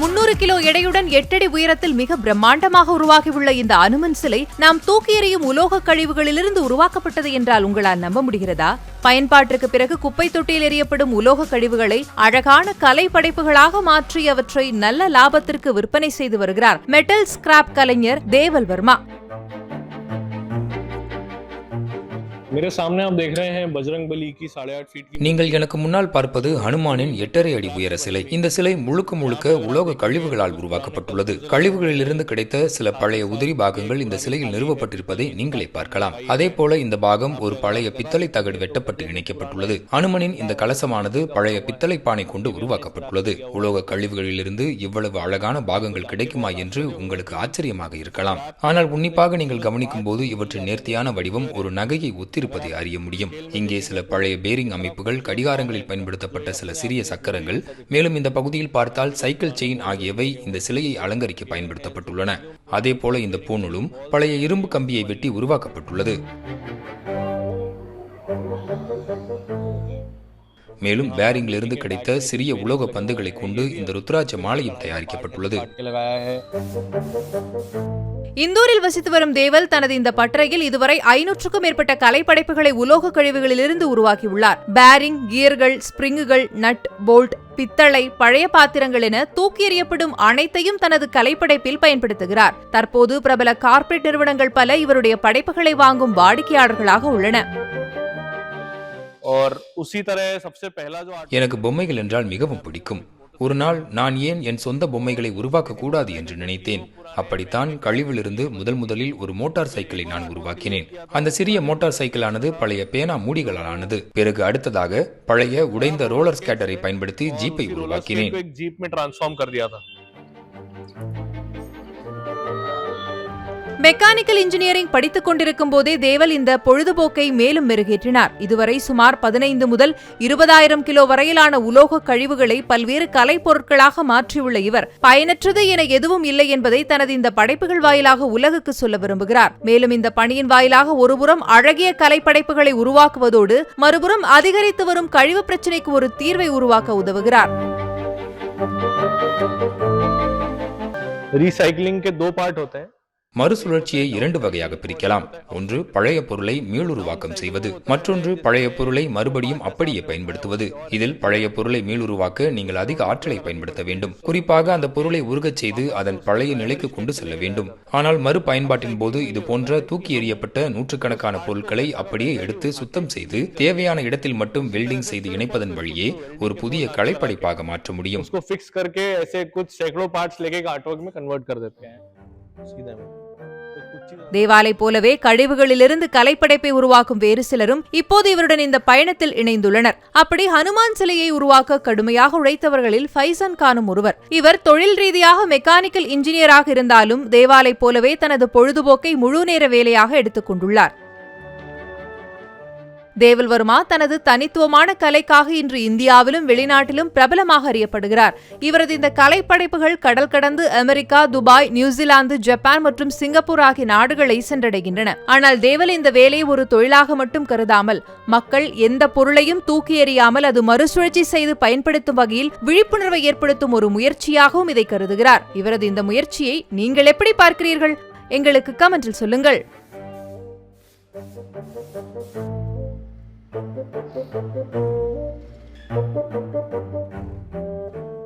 முன்னூறு கிலோ எடையுடன் எட்டடி உயரத்தில் மிக பிரம்மாண்டமாக உருவாகியுள்ள இந்த அனுமன் சிலை நாம் தூக்கி எறியும் உலோக கழிவுகளிலிருந்து உருவாக்கப்பட்டது என்றால் உங்களால் நம்ப முடிகிறதா? பயன்பாட்டிற்கு பிறகு குப்பை தொட்டியில் எறியப்படும் உலோக கழிவுகளை அழகான கலை படைப்புகளாக மாற்றி அவற்றை நல்ல லாபத்திற்கு விற்பனை செய்து வருகிறார் மெட்டல் ஸ்கிராப் கலைஞர் தேவல் வர்மா. நீங்கள் எனக்கு முன்னால் பார்ப்பது ஹனுமானின் எட்டரை அடி உயர சிலை. இந்த சிலை முழுக்க முழுக்க உலோக கழிவுகளால் உருவாக்கப்பட்டுள்ளது. கழிவுகளிலிருந்து கிடைத்த சில பழைய உதிரி பாகங்கள் இந்த சிலையில் நிறுவப்பட்டிருப்பதை நீங்களே பார்க்கலாம். அதே போல இந்த பாகம் ஒரு பழைய பித்தளை தகடு வெட்டப்பட்டு இணைக்கப்பட்டுள்ளது. ஹனுமனின் இந்த கலசமானது பழைய பித்தளை பானை கொண்டு உருவாக்கப்பட்டுள்ளது. உலோக கழிவுகளிலிருந்து இவ்வளவு அழகான பாகங்கள் கிடைக்குமா என்று உங்களுக்கு ஆச்சரியமாக இருக்கலாம். ஆனால் உன்னிப்பாக நீங்கள் கவனிக்கும் போது இவற்றின் நேர்த்தியான வடிவம் ஒரு நகையை ஒத்தி ஒத்திருப்பதை அறிய முடியும். இங்கே சில பழைய பேரிங் அமைப்புகள் கடிகாரங்களில் பயன்படுத்தப்பட்ட சில சிறிய சக்கரங்கள் மேலும் இந்த பகுதியில் பார்த்தால் சைக்கிள் செயின் ஆகியவை இந்த சிலையை அலங்கரிக்க பயன்படுத்தப்பட்டுள்ளன. அதே போல இந்த பூணூலும் பழைய இரும்பு கம்பியை வெட்டி உருவாக்கப்பட்டுள்ளது. மேலும் பேரிங்கிலிருந்து கிடைத்த சிறிய உலோக பந்துகளை கொண்டு இந்த ருத்ராட்ச மாலையும் தயாரிக்கப்பட்டுள்ளது. இந்தூரில் வசித்து வரும் தேவல் தனது இந்த பட்டறையில் இதுவரை ஐநூற்றுக்கும் மேற்பட்ட கலைப்படைப்புகளை உலோக கழிவுகளிலிருந்து உருவாக்கியுள்ளார். பேரிங் கியர்கள் ஸ்பிரிங்குகள் நட் போல்ட் பித்தளை பழைய பாத்திரங்கள் என தூக்கி எறியப்படும் அனைத்தையும் தனது கலைப்படைப்பில் பயன்படுத்துகிறார். தற்போது பிரபல கார்ப்பரேட் நிறுவனங்கள் பல இவருடைய படைப்புகளை வாங்கும் வாடிக்கையாளர்களாக உள்ளன. எனக்கு பொம்மைகள் என்றால் மிகவும் பிடிக்கும். ஒரு நாள் நான் ஏன் என் சொந்த பொம்மைகளை உருவாக்க கூடாது என்று நினைத்தேன். அப்படித்தான் கழிவிலிருந்து முதல் முதலில் ஒரு மோட்டார் சைக்கிளை நான் உருவாக்கினேன். அந்த சிறிய மோட்டார் சைக்கிளானது பழைய பேனா மூடிகளால் ஆனது பிறகு அடுத்ததாக பழைய உடைந்த ரோலர் ஸ்கேட்டரை பயன்படுத்தி ஜீப்பை உருவாக்கினேன். மெக்கானிக்கல் இன்ஜினியரிங் படித்துக் கொண்டிருக்கும் போதே தேவல் இந்த பொழுதுபோக்கை மேலும் மெருகேற்றினார் இதுவரை சுமார் பதினைந்து முதல் இருபதாயிரம் கிலோ வரையிலான உலோக கழிவுகளை பல்வேறு கலைப் பொருட்களாக மாற்றியுள்ள இவர் பயனற்றது என எதுவும் இல்லை என்பதை தனது இந்த படைப்புகள் வாயிலாக உலகுக்கு சொல்ல விரும்புகிறார் மேலும் இந்த பணியின் வாயிலாக ஒருபுறம் அழகிய கலைப்படைப்புகளை உருவாக்குவதோடு மறுபுறம் அதிகரித்து வரும் கழிவு பிரச்சினைக்கு ஒரு தீர்வை உருவாக்க உதவுகிறார் रिसाइकलिंग के दो पार्ट होते हैं மறுசுழற்சியை இரண்டு வகையாக பிரிக்கலாம். ஒன்று பழைய பொருளை மீளுருவாக்கம் செய்வது. மற்றொன்று பழைய பொருளை மறுபடியும் அப்படியே பயன்படுத்துவது. இதில் பழைய பொருளை மீளுருவாக்க நீங்கள் அதிக ஆற்றலை பயன்படுத்த வேண்டும். குறிப்பாக அந்த பொருளை உருகச் செய்து அதன் பழைய நிலைக்கு கொண்டு செல்ல வேண்டும். ஆனால் மறு பயன்பாட்டின் போது இது போன்ற தூக்கி எறியப்பட்ட நூற்றுக்கணக்கான பொருட்களை அப்படியே எடுத்து சுத்தம் செய்து தேவையான இடத்தில் மட்டும் வெல்டிங் செய்து இணைப்பதன் வழியே ஒரு புதிய கலைப்படைப்பாக மாற்ற முடியும். தேவாலை போலவே கழிவுகளிலிருந்து கலைப்படைப்பை உருவாக்கும் வேறு சிலரும் இப்போது இவருடன் இந்த பயணத்தில் இணைந்துள்ளனர். அப்படி ஹனுமான் சிலையை உருவாக்க கடுமையாக உழைத்தவர்களில் ஃபைசன் கானும் ஒருவர். இவர் தொழில் ரீதியாக மெக்கானிக்கல் இன்ஜினியராக இருந்தாலும் தேவாலை போலவே தனது பொழுதுபோக்கை முழு நேர வேலையாக எடுத்துக் கொண்டுள்ளார். தேவல் வர்மா தனது தனித்துவமான கலைக்காக இன்று இந்தியாவிலும் வெளிநாட்டிலும் பிரபலமாக அறியப்படுகிறார். இவரது இந்த கலைப்படைப்புகள் கடல் கடந்து America Dubai New Zealand Japan மற்றும் சிங்கப்பூர் ஆகிய நாடுகளை சென்றடைகின்றன. ஆனால் தேவல் இந்த வேலையை ஒரு தொழிலாக மட்டும் கருதாமல் மக்கள் எந்த பொருளையும் தூக்கி எறியாமல் அது மறுசுழற்சி செய்து பயன்படுத்தும் வகையில் விழிப்புணர்வை ஏற்படுத்தும் ஒரு முயற்சியாகவும் இதை கருதுகிறார். இவரது இந்த முயற்சியை நீங்கள் எப்படி பார்க்கிறீர்கள்? எங்களுக்கு கமெண்டில் சொல்லுங்கள். Thank you.